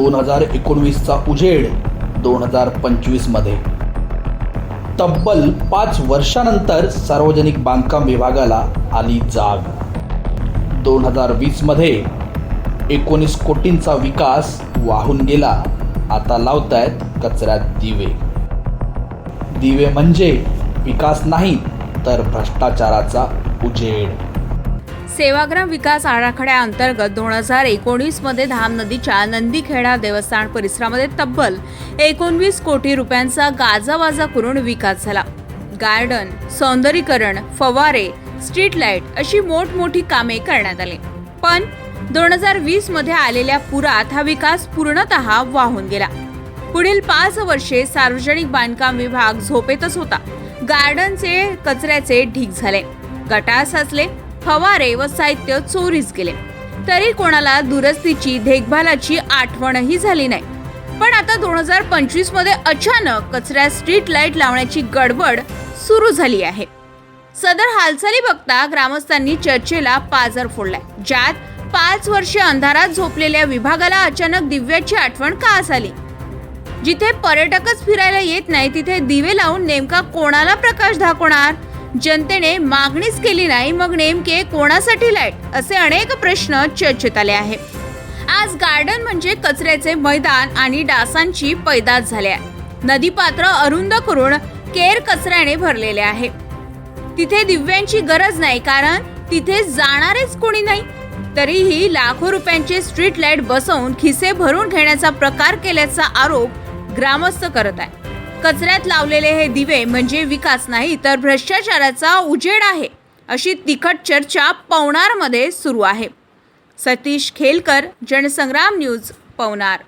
दोन हजार एकोणवीसचा उजेड दोन हजार पंचवीसमध्ये तब्बल पाच वर्षानंतर सार्वजनिक बांधकाम विभागाला आली जाग. दोन हजार वीसमध्ये एकोणीस कोटींचा विकास वाहून गेला. आता लावतायत कचऱ्यात दिवे. दिवे म्हणजे विकास नाही तर भ्रष्टाचाराचा उजेड. सेवाग्राम विकास आराखड्याअंतर्गत दोन हजार एकोणीसमध्ये धाम नदीच्या नंदीखेडा देवस्थान परिसरामध्ये तब्बल एकोणवीस कोटी रुपयांचा गाजावाजा करून विकास झाला. गार्डन सौंदर्यीकरण फवारे स्ट्रीट लाइट अशी मोठमोठी कामे करण्यात आली. पण दोन हजार वीसमध्ये आलेल्या पुरात हा विकास पूर्णतः वाहून गेला. पुढील पाच वर्षे सार्वजनिक बांधकाम विभाग झोपेतच होता. गार्डनचे कचऱ्याचे ढीक झाले. गटार साचले. फवारे व साहित्य चोरीस गेले. तरी कोणाला दुरस्तीची देखभालाची आठवणही झाली नाही. पण आता दोन हजार पंचवीसमध्ये अचानक कचऱ्यात स्ट्रीट लाइट लावण्याची गडबड सुरू झाली आहे. सदर हालचाली बघता ग्रामस्थांनी चर्चेला पाजर फोडलाय. ज्यात पाच वर्षे अंधारात झोपलेल्या विभागाला अचानक दिव्याची आठवण का झाली? जिथे पर्यटकच फिरायला येत नाही तिथे दिवे लावून नेमका कोणाला प्रकाश दाखवणार? जनतेने मागणीच केली नाही मग नेमके कोणासाठी लाइट? असे अनेक प्रश्न चर्चेत आले आहे आज गार्डन म्हणजे कचऱ्याचे मैदान आणि डासांची पैदास झाले आहे. नदीपात्र अरुंद करून केर कचऱ्याने भरलेले आहे. तिथे दिव्यांची गरज नाही कारण तिथे जाणारेच कोणी नाही. तरीही लाखो रुपयांचे स्ट्रीट लाइट बसवून खिसे भरून घेण्याचा प्रकार केल्याचा आरोप ग्रामस्थ करत आहे कचऱ्यात लावलेले हे दिवे म्हणजे विकास नाही तर भ्रष्टाचाराचा उजेड आहे अशी तिखट चर्चा पवनारमध्ये सुरू आहे. सतीश खेलकर जनसंग्राम न्यूज पवनार.